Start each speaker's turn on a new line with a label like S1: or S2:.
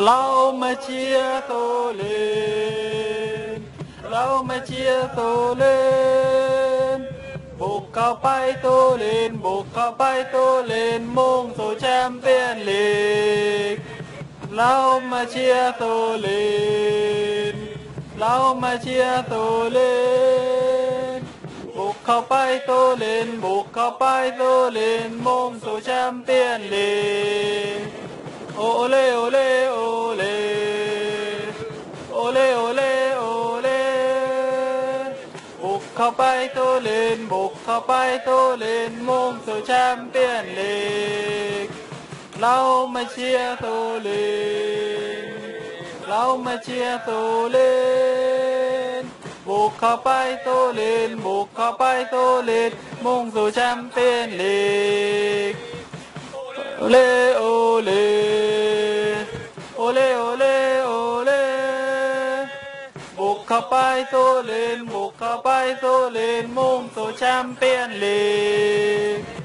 S1: เรามาเชียร์โซเลนเรามาเชียร์โซเลนบุกเข้าไปโซเลนบุกเข้าไปโซเลนมุ่งสู่แชมเปี้ยนลีกเรามาเชียร์โซเลนเรามาเชียร์โซเลนบุกเข้าไปโซเลนบุกเข้าไปโซเลนมุ่งสู่แชมเปี้ยนลีกโอเล่โอเล่ บุกเข้าไปโตเลนบุกเข้าไปโตเลนมุ่งสู่แชมเปี้ยนลีก เรามาเชียร์โตเลนเรามาเชียร์โตเลนบุกเข้าไปโตเลนบุกเข้าไปโตเลนมุ่งสู่แชมเปี้ยนลีกเลโอเล บุกเข้าไปโซเลนบุกเข้าไปโซเลนมุ่งสู่แชมเปี้ยนลีก